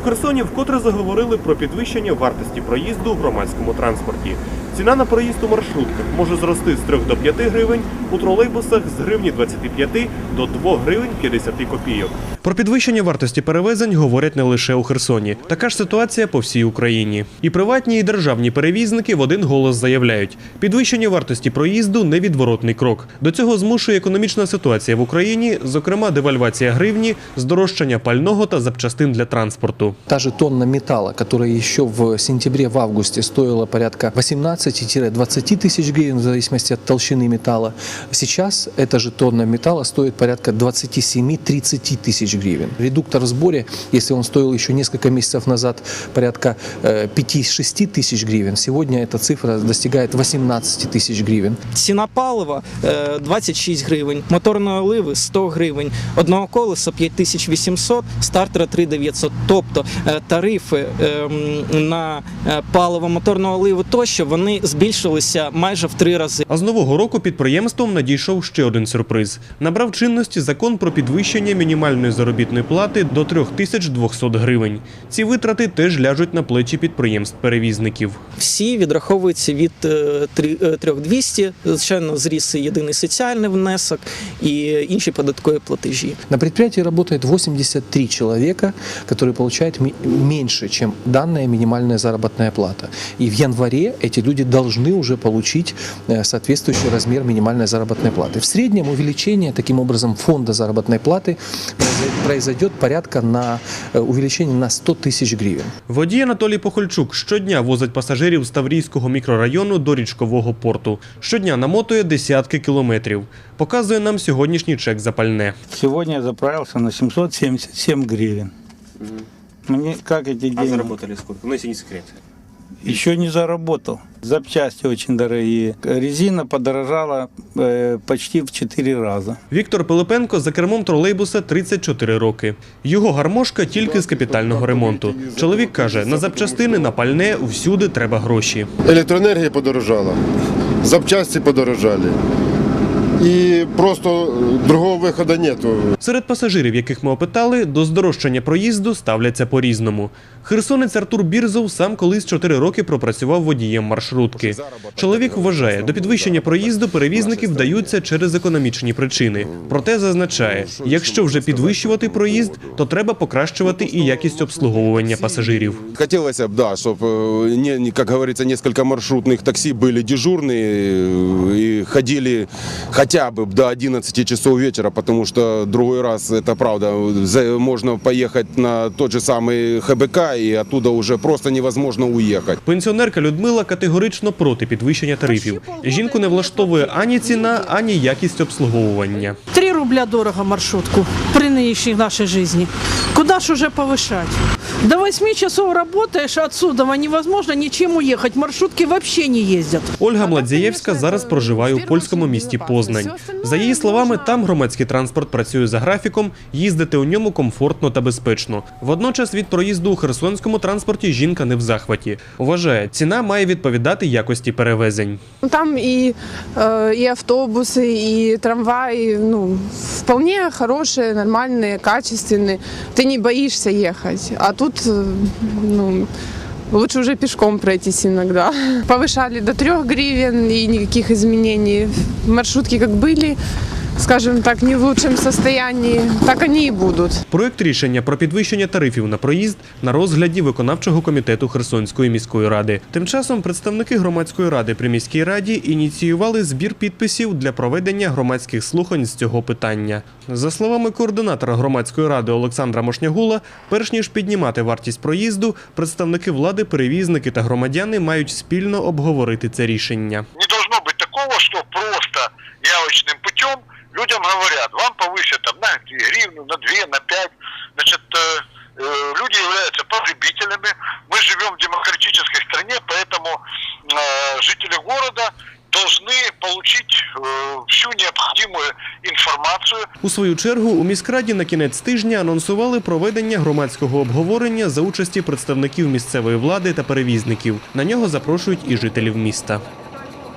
У Херсоні вкотре заговорили про підвищення вартості проїзду в громадському транспорті. Ціна на проїзд у маршрутках може зрости з 3 до 5 гривень, у тролейбусах з гривні 25 до 2 гривень 50 копійок. Про підвищення вартості перевезень говорять не лише у Херсоні. Така ж ситуація по всій Україні. І приватні, і державні перевізники в один голос заявляють: підвищення вартості проїзду невідворотний крок. До цього змушує економічна ситуація в Україні, зокрема девальвація гривні, здорожчання пального та запчастин для транспорту. Та же тонна металла, которая еще в сентябре, в августе стоила порядка 18-20 тысяч гривен в зависимости от толщины металла, сейчас эта же тонна металла стоит порядка 27-30 тысяч гривен. Редуктор в сборе, если он стоил еще несколько месяцев назад порядка э, 5-6 тысяч гривен, сегодня эта цифра достигает 18 тысяч гривен. Ціна палива е, 26 гривень, моторної оливи 100 гривень, одного колеса 5800, стартера 3900. Тобто е, тарифи е, м, на паливо, моторну оливу тощо вони збільшилися майже в три рази. А з нового року підприємством надійшов ще один сюрприз. Набрав чинності закон про підвищення мінімальної заробітної плати до 3200 гривень. Ці витрати теж ляжуть на плечі підприємств-перевізників. Всі відраховуються від е, три- е, 3200, звичайно, зріс єдиний соціальний внесок і інші податкові платежі. На предприятии работает 83 человека, которые получают ми- меньше, чем данная минимальная заработная плата. И в январе эти люди должны уже получить э, соответствующий размер минимальной заработной платы. В среднем увеличение таким образом фонда заработной платы произой- произойдет порядка на э, увеличение на 100 тысяч гривен. Водій Анатолій Похольчук щодня возить пасажирів з Таврійського мікрорайону до річкового порту. Щодня намотує десятки кілометрів. Показує нам сьогоднішній чек за пальне. Сегодня я заправился на 777 гривен. Мне как эти деньги? сколько? Ну, если не секрет. Еще не заработал. Запчасти очень дорогие. Резина подорожала э, почти в 4 раза. Віктор Пилипенко за кермом тролейбуса 34 роки. Його гармошка тільки з капітального ремонту. Чоловік каже, на запчастини, на пальне всюди треба гроші. Електроенергія подорожала, запчасті подорожали І просто е, другого виходу нету. Серед пасажирів, яких ми опитали, до здорожчання проїзду ставляться по-різному. Херсонець Артур Бірзов сам колись 4 роки пропрацював водієм маршрутки. Чоловік вважає, до підвищення проїзду перевізники вдаються через економічні причини. Проте зазначає, якщо вже підвищувати проїзд, то треба покращувати і якість обслуговування пасажирів. Хотелось бы, да, чтобы, не, не, как говорится, несколько маршрутных такси были дежурные э, и ходили хотя бы до 11 часов вечера, потому что другой раз, это правда, за- можно поехать на тот же самый ХБК, и оттуда уже просто невозможно уехать. Пенсіонерка Людмила категорично проти підвищення тарифів. Жінку не влаштовує ані ціна, ані якість обслуговування. 3 рубля дорого маршрутку при нынешней нашей жизни. Куда ж уже повышать? До 8 часов работаешь, отсюда невозможно ничем уехать. Маршрутки вообще не ездят. Ольга Младзієвська зараз проживає у польському місті Познань. За її словами, там громадський транспорт працює за графіком, їздити у ньому комфортно та безпечно. Водночас від проїзду у херсонському транспорті жінка не в захваті. Вважає, ціна має відповідати якості перевезень. Ну, Там и, э, и автобусы, и трамваи, ну, вполне хорошие, нормальные, качественные. Ты не боишься ехать. А тут, э, ну, лучше уже пешком пройтись иногда. Повышали до трех гривен и никаких изменений. Маршрутки как были, скажем так, не в лучшем состоянии, так они и будут. Проект рішення про підвищення тарифів на проїзд на розгляді виконавчого комітету Херсонської міської ради. Тим часом представники громадської ради при міській раді ініціювали збір підписів для проведення громадських слухань з цього питання. За словами координатора громадської ради Олександра Мошнягула, перш ніж піднімати вартість проїзду, представники влади, перевізники та громадяни мають спільно обговорити це рішення. не должно быть такого, что просто явочным путем людям говорят, вам повысят там, на гривну, на 2, на 5. Значит, э, э, люди являются потребителями. Мы живем в демократической стране, поэтому э, жители города должны получить э, всю необходимую информацию У свою чергу у міськраді на кінець тижня анонсували проведення громадського обговорення за участі представників місцевої влади та перевізників. На нього запрошують і жителів міста.